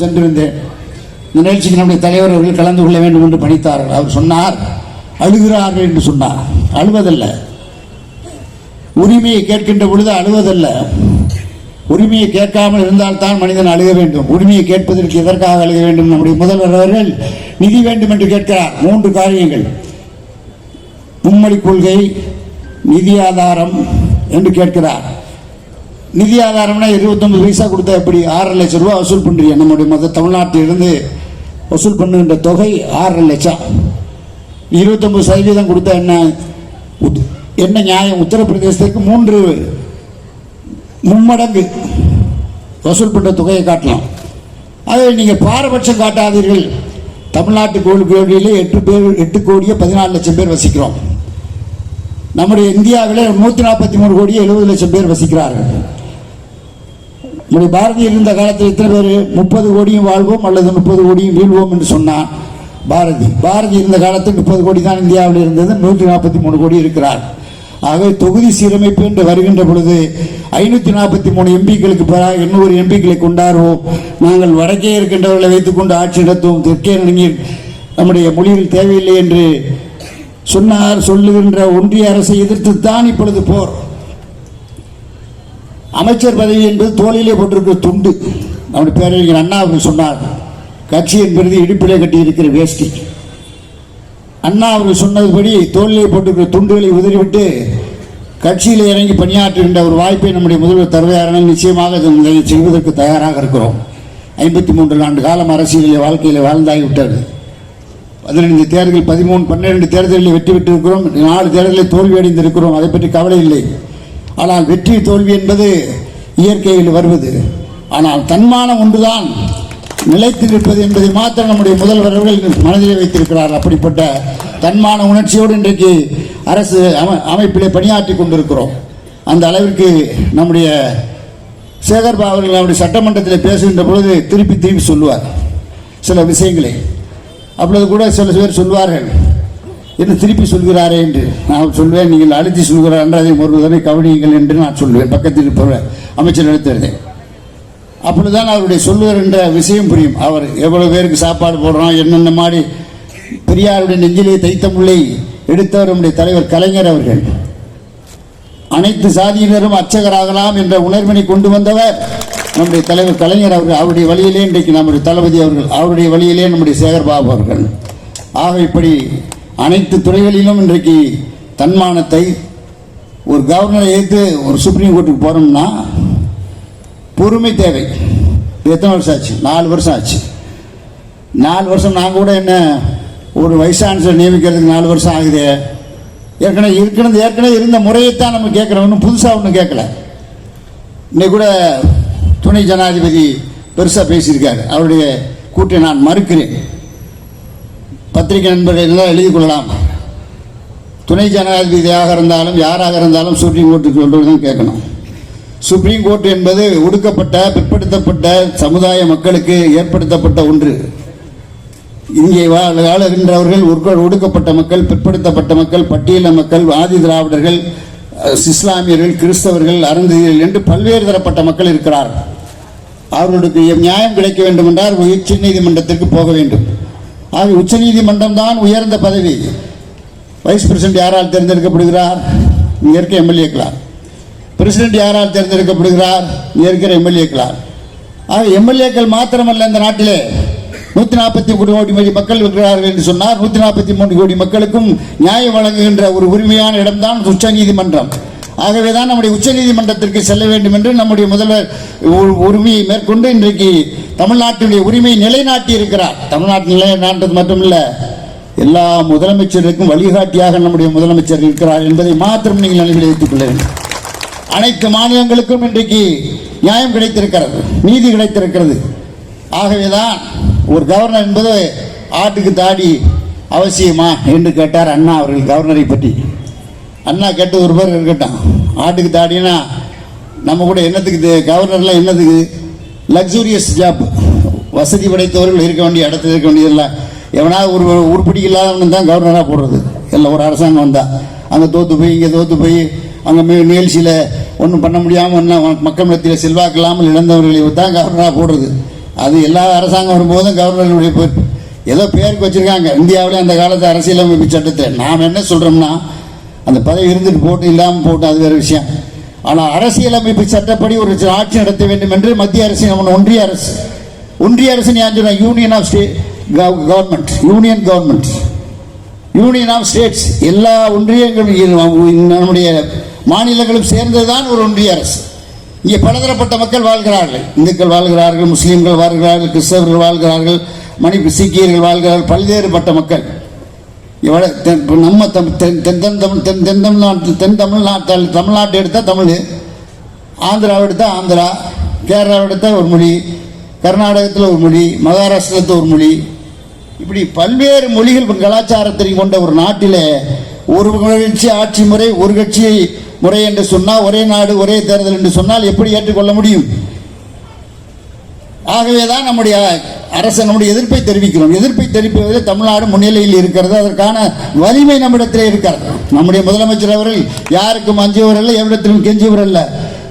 சென்றிருந்தேன் இந்த நிகழ்ச்சிக்கு நம்முடைய தலைவர் அவர்கள் கலந்து கொள்ள வேண்டும் என்று பணித்தார்கள். அவர் சொன்னார் அழுகிறார்கள் என்று சொன்னார். அழுவதல்ல. உரிமையை கேட்கின்ற பொழுது அழுவதல்ல. உரிமையை கேட்காமல் இருந்தால்தான் மனிதன் அழுக வேண்டும். உரிமையை கேட்பதற்கு எதற்காக அழுக வேண்டும்? நம்முடைய முதல்வர் அவர்கள் நிதி வேண்டும் என்று கேட்கிறார். மூன்று காரியங்கள். மும்மொழி கொள்கை நிதி ஆதாரம் என்று கேட்கிறார். நிதி ஆதாரம்னா இருபத்தொம்பது பைசா கொடுத்தா எப்படி? ஆறரை லட்சம் ரூபா வசூல் பண்றீங்க. நம்முடைய மொத்த தமிழ்நாட்டிலிருந்து வசூல் பண்ணுகின்ற தொகை ஆறரை லட்சம். இருபத்தொம்பது சதவீதம் கொடுத்தா என்ன? உத்- என்ன நியாயம்? உத்தரப்பிரதேசத்துக்கு மூன்று மும்மடங்கு வசூல் பண்ணுற தொகையை காட்டலாம். அதை நீங்கள் பாரபட்சம் காட்டாதீர்கள். தமிழ்நாட்டு கோவில் கோடியிலே எட்டு பேர் எட்டு கோடியே பதினாலு லட்சம் பேர் வசிக்கிறோம். நம்முடைய இந்தியாவில் நூற்றி நாற்பத்தி மூணு கோடியே எழுபது லட்சம் பேர் வசிக்கிறார்கள். இப்படி பாரதி இருந்த காலத்தில் இத்தனை பேர்? முப்பது கோடியும் வாழ்வோம் அல்லது முப்பது கோடியும் வீழ்வோம் என்று சொன்னான் பாரதி. பாரதி இருந்த காலத்தில் முப்பது கோடி தான் இந்தியாவில் இருந்தது. நூற்றி நாற்பத்தி மூணு கோடி இருக்கிறார். ஆகவே தொகுதி சீரமைப்பு என்று வருகின்ற பொழுது ஐநூற்றி நாற்பத்தி மூணு எம்பிக்களுக்கு பிறகு எண்ணூறு எம்பிக்களை கொண்டாடுவோம். நாங்கள் வடக்கே இருக்கின்றவர்களை வைத்துக்கொண்டு ஆட்சி நடத்துவோம். தெற்கே நெருங்கி நம்முடைய மொழியில் தேவையில்லை என்று சொன்னார் சொல்லுகின்ற ஒன்றிய அரசை எதிர்த்து தான் இப்பொழுது போர். அமைச்சர் பதவி என்பது தோளிலே போட்டிருக்கிற துண்டு. நம்முடைய பேரறிஞர் அண்ணா அவர்கள் சொன்னார். கட்சி என்பது இடுப்பிலே கட்டி இருக்கிற வேஷ்டி. அண்ணா அவர்கள் சொன்னதுபடி தோளிலே போட்டிருக்கிற துண்டுகளை உதறிவிட்டு கட்சியில் இறங்கி பணியாற்றுகின்ற ஒரு வாய்ப்பை நம்முடைய முதல்வர் தருவாரானால் நிச்சயமாக இதை செய்வதற்கு தயாராக இருக்கிறோம். ஐம்பத்தி மூன்று ஆண்டு காலம் அரசியலில் வாழ்க்கையில் வாழ்ந்தாகிவிட்டது பதினைந்து தேர்தல் பதிமூணு பன்னிரெண்டு தேர்தலில் வெற்றி பெற்றிருக்கிறோம். நாலு தேர்தலில் தோல்வி அடைந்திருக்கிறோம் அதை பற்றி கவலை இல்லை. ஆனால் வெற்றி தோல்வி என்பது இயற்கையில் வருவது. ஆனால் தன்மானம் ஒன்றுதான் நிலைத்து நிற்பது என்பதை மாத்திரம் நம்முடைய முதல்வர் அவர்கள் மனதிலே வைத்திருக்கிறார். அப்படிப்பட்ட தன்மான உணர்ச்சியோடு இன்றைக்கு அரசு அமைப்பிலே பணியாற்றி கொண்டிருக்கிறோம். அந்த அளவிற்கு நம்முடைய சேகர்பா அவர்கள் நம்முடைய சட்டமன்றத்தில் பேசுகின்ற பொழுது திருப்பி திருப்பி சொல்லுவார் சில விஷயங்களை. அப்பொழுது கூட சில பேர் சொல்வார்கள் என்று திருப்பி சொல்கிறாரே என்று நான் சொல்வேன். நீங்கள் அழுத்தி சொல்கிறார் என்று அதை ஒரு தடவை கவனியுங்கள் என்று நான் சொல்வேன். பக்கத்தில் இருப்பவர் அமைச்சர் எடுத்திருந்தேன் அப்பொழுதுதான் அவருடைய சொல்லுவர் என்ற விஷயம் புரியும். அவர் எவ்வளவு பேருக்கு சாப்பாடு போடுறோம் என்னென்ன மாதிரி பெரியாருடைய நெஞ்சிலே தைத்த முல்லை எடுத்தவர் நம்முடைய தலைவர் கலைஞர் அவர்கள். அனைத்து சாதியினரும் அர்ச்சகராகலாம் என்ற உணர்வினை கொண்டு வந்தவர் நம்முடைய தலைவர் கலைஞர் அவர்கள். அவருடைய வழியிலே இன்றைக்கு நம்முடைய தளபதி அவர்கள் அவருடைய வழியிலே நம்முடைய சேகர்பாபு அவர்கள். ஆக இப்படி அனைத்து துறைகளிலும் இன்றைக்கு தன்மானத்தை ஒரு கவர்னரை ஏற்று ஒரு சுப்ரீம் கோர்ட்டுக்கு போகிறோம்னா பொறுமை தேவை. எத்தனை வருஷம் ஆச்சு? நாலு வருஷம் ஆச்சு. நாலு வருஷம் நாங்கள் கூட என்ன ஒரு வயசான நியமிக்கிறதுக்கு நாலு வருஷம் ஆகுது? ஏற்கனவே இருக்கிறது ஏற்கனவே இருந்த முறையைத்தான் நம்ம கேட்குறோம். ஒன்றும் புதுசாக ஒன்றும் கேட்கல. இன்னைக்கு கூட துணை ஜனாதிபதி பெருசாக பேசியிருக்காரு. அவருடைய கூட்டை நான் மறுக்கிறேன். பத்திரிகை நண்பர்கள் இருந்தால் எழுதி கொள்ளலாம்? துணை ஜனாதிபதியாக இருந்தாலும் யாராக இருந்தாலும் சுப்ரீம் கோர்ட்டுக்கு சொல்றது தான் கேட்கணும். சுப்ரீம் கோர்ட் என்பது ஒடுக்கப்பட்ட பிற்படுத்தப்பட்ட சமுதாய மக்களுக்கு ஏற்படுத்தப்பட்ட ஒன்று. இங்கே வா- வாழுகின்றவர்கள் ஒடுக்கப்பட்ட மக்கள் பிற்படுத்தப்பட்ட மக்கள் பட்டியல மக்கள் ஆதி திராவிடர்கள் இஸ்லாமியர்கள் கிறிஸ்தவர்கள் அருந்ததியர்கள் என்று பல்வேறு தரப்பட்ட மக்கள் இருக்கிறார் அவர்களுக்கு நியாயம் கிடைக்க வேண்டும் என்றால் உச்ச நீதிமன்றத்திற்கு போக வேண்டும். ஆக உச்ச நீதிமன்றம் தான் உயர்ந்த பதவி. வைஸ் பிரசிடென்ட் யாரால் தேர்ந்தெடுக்கப்படுகிறார்? இங்கே இருக்க எம்எல்ஏக்களார் பிரசிடென்ட் யாரால் தேர்ந்தெடுக்கப்படுகிறார்? இங்கே இருக்கிற எம்எல்ஏக்களார் ஆக எம்எல்ஏக்கள் மாத்திரமல்ல இந்த நாட்டிலே. நூற்றி நாற்பத்தி மூணு கோடி மணி மக்கள் இருக்கிறார்கள் என்று சொன்னார் நூற்றி நாற்பத்தி மூணு கோடி மக்களுக்கும் நியாயம் வழங்குகின்ற ஒரு உரிமையான இடம்தான் உச்ச நீதிமன்றம் ஆகவே தான் நம்முடைய உச்சநீதிமன்றத்திற்கு செல்ல வேண்டும் என்று நம்முடைய முதல்வர் உரிமையை மேற்கொண்டு இன்றைக்கு தமிழ்நாட்டினுடைய உரிமையை நிலைநாட்டி இருக்கிறார் தமிழ்நாட்டு நிலைநாட்டது மட்டுமில்ல எல்லா முதலமைச்சருக்கும் வழிகாட்டியாக நம்முடைய முதலமைச்சர் இருக்கிறார் என்பதை மாத்திரம் நீங்கள் நினைவில் வைத்துக் கொள்ள வேண்டும். அனைத்து மாநிலங்களுக்கும் இன்றைக்கு நியாயம் கிடைத்திருக்கிறது நீதி கிடைத்திருக்கிறது. ஆகவே தான் ஒரு கவர்னர் என்பது ஆட்டுக்கு தாடி அவசியமா என்று கேட்டார் அண்ணா அவர்கள் கவர்னரை பற்றி. அண்ணா கெட்டு ஒரு பேர் இருக்கட்டும். ஆட்டுக்கு தாடினா நம்ம கூட என்னத்துக்கு இது? கவர்னர்லாம் என்னத்துக்கு? லக்ஸூரியஸ் ஜாப் வசதி படைத்தவர்கள் இருக்க வேண்டிய இடத்துல இருக்க வேண்டியதில்லை எவனாவது ஒரு உருப்படி இல்லாதவனு தான் கவர்னராக போடுறது. எல்லாம் ஒரு அரசாங்கம் வந்தால் அங்கே தோத்து போய் இங்கே தோத்து போய் அங்கே மே நிகழ்ச்சியில் ஒன்றும் பண்ண முடியாமல் ஒன்றும் மக்கள் மத்தியில் செல்வாக்கு இல்லாமல் இழந்தவர்களை தான் கவர்னராக போடுறது. அது எல்லா அரசாங்கம் வரும்போதும் கவர்னருடைய ஏதோ பேருக்கு வச்சிருக்காங்க. இந்தியாவில் அந்த காலத்து அரசியலமைப்பு சட்டத்தை. நாம் என்ன சொல்கிறோம்னா அந்த பதவி இருந்துட்டு போட்டு இல்லாமல் போட்டு அது வேறு விஷயம். ஆனால் அரசியலமைப்பு சட்டப்படி ஒரு ஆட்சி நடத்த வேண்டும் என்று மத்திய அரசு நம்ம ஒன்றிய அரசு. ஒன்றிய அரசு ஞாபகம் union of state government union government union of states எல்லா ஒன்றியங்களும் நம்முடைய மாநிலங்களும் சேர்ந்ததுதான் ஒரு ஒன்றிய அரசு. இங்கே பலதரப்பட்ட மக்கள் வாழ்கிறார்கள். இந்துக்கள் வாழ்கிறார்கள் முஸ்லீம்கள் வாழ்கிறார்கள் கிறிஸ்தவர்கள் வாழ்கிறார்கள் மணிப்பு சீக்கியர்கள் வாழ்கிறார்கள் பல்வேறுபட்ட மக்கள். இவ்வளோ தென் இப்போ நம்ம தம் தென் தென் தென் தமிழ் தென் தென் தமிழ்நாட்டு தென் தமிழ்நாட்டில் தமிழ்நாட்டை எடுத்தால் தமிழ் ஆந்திராவை எடுத்தால் ஆந்திரா கேரளாவை எடுத்தால் ஒரு மொழி கர்நாடகத்தில் ஒரு மொழி மகாராஷ்டிரத்தில் ஒரு மொழி. இப்படி பல்வேறு மொழிகள் கலாச்சாரத்தை கொண்ட ஒரு நாட்டில் ஒரு கட்சி ஆட்சி முறை ஒரு கட்சி முறை என்று சொன்னால் ஒரே நாடு ஒரே தேர்தல் என்று சொன்னால் எப்படி ஏற்றுக்கொள்ள முடியும்? ஆகவே தான் நம்முடைய அரசு நம்முடைய எதிர்ப்பை தெரிவிக்கிறோம். எதிர்ப்பை தெரிவிப்பதில் தமிழ்நாடு முன்னிலையில் இருக்கிறது. அதற்கான வலிமை நம்மிடத்திலே இருக்கிறது. நம்முடைய முதலமைச்சர் அவர்கள் யாருக்கும் அஞ்சுவர் அல்ல எவ்விடத்திலும் கெஞ்சுவர் அல்ல.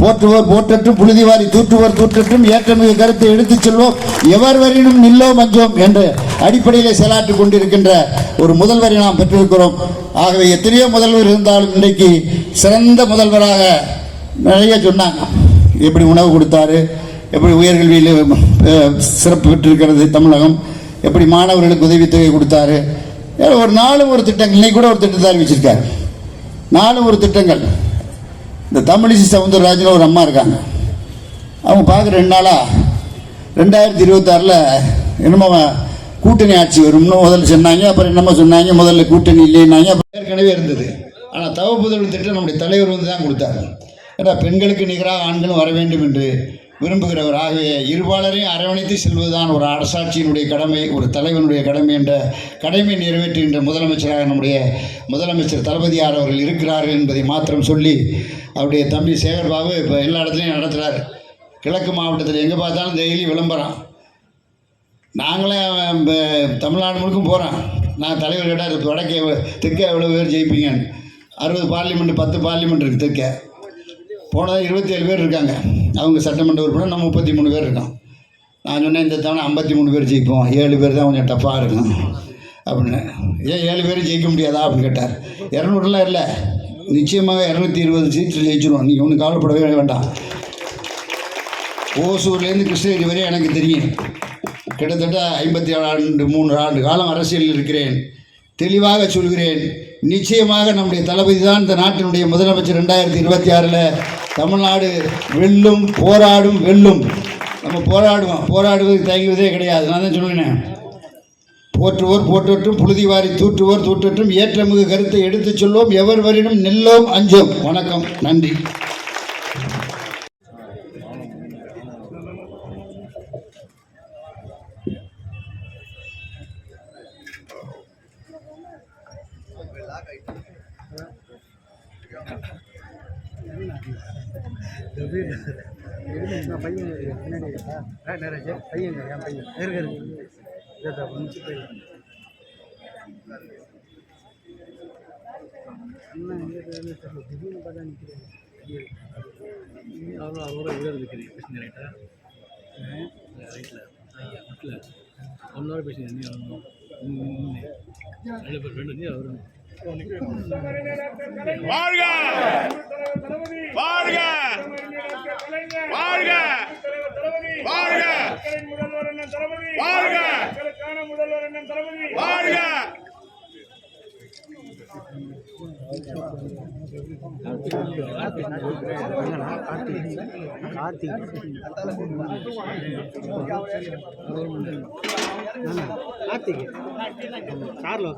போற்றுவோர் போற்றட்டும் புழுதிவாரி தூற்றுவோர் தூற்றற்றும் ஏற்றமிகு கருத்தை எடுத்துச் செல்வோம். எவர் வரினும் நில்லோம் அஞ்சோம் என்று அடிப்படையிலே செயலாற்றிக் கொண்டிருக்கின்ற ஒரு முதல்வரை நாம் பெற்றிருக்கிறோம். ஆகவே எத்தனையோ முதல்வர் இருந்தாலும் இன்றைக்கு சிறந்த முதல்வராக நிறைய சொன்னாங்க. எப்படி உணவு கொடுத்தாரு எப்படி உயர்கல்வியில் சிறப்பு பெற்றிருக்கிறது தமிழகம் எப்படி மாணவர்களுக்கு உதவித்தொகை கொடுத்தாரு. ஒரு நாளும் ஒரு திட்டங்கள் இன்னைக்கு கூட ஒரு திட்டத்தை அறிவிச்சிருக்காரு. நாளும் ஒரு திட்டங்கள். இந்த தமிழிசை சவுந்தரராஜன் ஒரு அம்மா இருக்காங்க. அவங்க பார்க்குற ரெண்டு நாளாக ரெண்டாயிரத்தி இருபத்தாறில் என்னமோ கூட்டணி ஆட்சி வரும்னு முதல்ல சொன்னாங்க அப்புறம் என்னமோ சொன்னாங்க முதல்ல கூட்டணி இல்லைன்னாங்க அப்புறம் ஏற்கனவே இருந்தது. ஆனால் தவப்புதல் திட்டம் நம்முடைய தலைவர் வந்து தான் கொடுத்தாரு. ஏன்னா பெண்களுக்கு நிகராக ஆண்களும் வர வேண்டும் என்று விரும்புகிறவர். ஆகவே இருபாலரையும் அரவணைத்து செல்வதுதான் ஒரு அரசாட்சியினுடைய கடமை ஒரு தலைவனுடைய கடமை என்ற கடமை நிறைவேற்றுகின்ற முதலமைச்சராக நம்முடைய முதலமைச்சர் தளபதியார் அவர்கள் இருக்கிறார்கள் என்பதை மாத்திரம் சொல்லி அவருடைய தம்பி சேகர்பாபு இப்போ எல்லா இடத்துலையும் நடத்துகிறார் கிழக்கு மாவட்டத்தில் எங்கே பார்த்தாலும் டெய்லி விளம்பரம். நாங்களே தமிழ்நாடு முழுக்கும் போகிறோம் நான் தலைவர் வடக்கே தெற்கே எவ்வளோ பேர் ஜெயிப்பீங்கன்னு? அறுபது பார்லிமெண்ட் பத்து பார்லிமெண்ட் இருக்குது தெற்கே. போனதாக இருபத்தி ஏழு பேர் இருக்காங்க. அவங்க சட்டமன்ற உறுப்பினர் நம்ம முப்பத்தி மூணு பேர் இருக்கோம் நான் சொன்னேன் இந்த தவணை ஐம்பத்தி மூணு பேர் ஜெயிப்போம். ஏழு பேர் தான் கொஞ்சம் டஃப்பாக இருக்கும் அப்படின்னு. ஏன் ஏழு பேர் ஜெயிக்க முடியாதா? அப்படின்னு கேட்டார். இரநூறுலாம் இல்லை. நிச்சயமாக இரநூத்தி இருபது சீட்டில் ஜெயிச்சிருவோம். நீங்கள் ஒன்றும் கவலைப்படவே வேண்டாம். ஓசூர்லேருந்து கிருஷ்ணகிரி வரையும் எனக்கு தெரியும். கிட்டத்தட்ட ஐம்பத்தி ஏழு ஆண்டு மூன்று ஆண்டு காலம் அரசியலில் இருக்கிறேன். தெளிவாக சொல்கிறேன். நிச்சயமாக நம்முடைய தளபதி தான் இந்த நாட்டினுடைய முதலமைச்சர் ரெண்டாயிரத்தி இருபத்தி ஆறில். தமிழ்நாடு வெல்லும் போராடும் வெல்லும். நம்ம போராடுவோம். போராடுவதற்கு தயங்குவதே கிடையாது. நான் தான் சொன்னேன் போற்றுவோர் போற்றட்டும் புழுதி வாரி தூற்றுவோர் தூற்றட்டும் ஏற்றமிகு கருத்தை எடுத்துச் சொல்வோம். எவர் வரினும் நெல்லோம் அஞ்சோம். வணக்கம். நன்றி. பையன். பின்னாடி நிறைய பையன் என் பையன். இருக்கு இருக்கு முடிச்சு பையன் அண்ணா எங்கே இருக்குதுன்னு தெரியல திடீர்னு பார்த்தா நிற்கிறேன் அவ்வளோ அவ்வளோ இவ்வளோ இருக்குது பேசுங்க ரைட்டா ரைட்டில் ஒன் ஹவர் பேசுங்க நீ ரெண்டு பேர் ரெண்டு நீ அவர். வாழ்க வாழ்க வாழ்க கார்த்திக் கார்த்திக்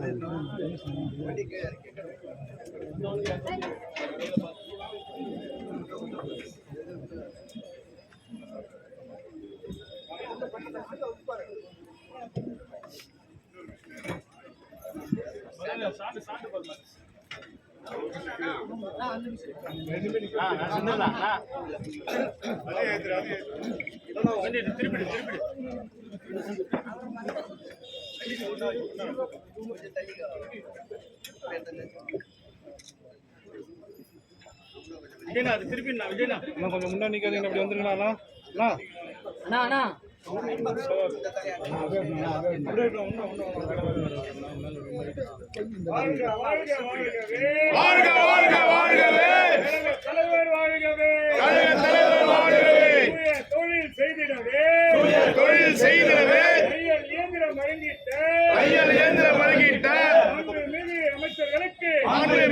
காரில் உட்காந்து விஜயனா அது திருப்பி நான் விஜயனா. இன்னும் கொஞ்சம் முன்னாடி நிற்காதீங்க அப்படி வந்துருங்களா அண்ணா. அண்ணா அண்ணா. வாழ்க வாழ்க வாழ்கவே தலைவர் வாழ்கவே தலைவர் வாழ்கவே தொழில் செய்திடவே தொழில் செய்திடவே இயந்திரம் வழங்கிட்ட தையல் இயந்திரம் வழங்கிட்ட மிகு அமைச்சர்களுக்கு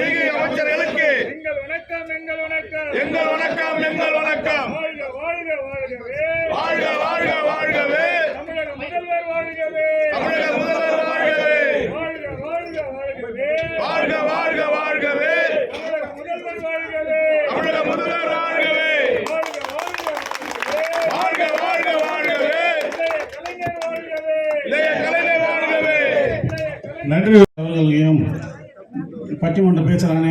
மிகு அமைச்சர்களுக்கு எங்கள் வணக்கம் எங்கள் வணக்கம் எங்கள் வணக்கம் எங்கள் வணக்கம் வாழ்க வாழ்க வாழ்கவே வாழ்க வாழ்க வாழ்கவே தமிழக முதல்வர் வாழ்கவே தமிழக முதல்வர் வாழ்கவே வாழ்க வாழ்க வாழ்கவே வாழ்க வாழ்க வாழ்கவே தமிழக முதல்வர் வாழ்கவே தமிழக முதல்வர் வாழ்கவே வாழ்க வாழ்க வாழ்கவே. நன்றி. அவர்களையும் பட்டிமன்ற பேச்சாளர்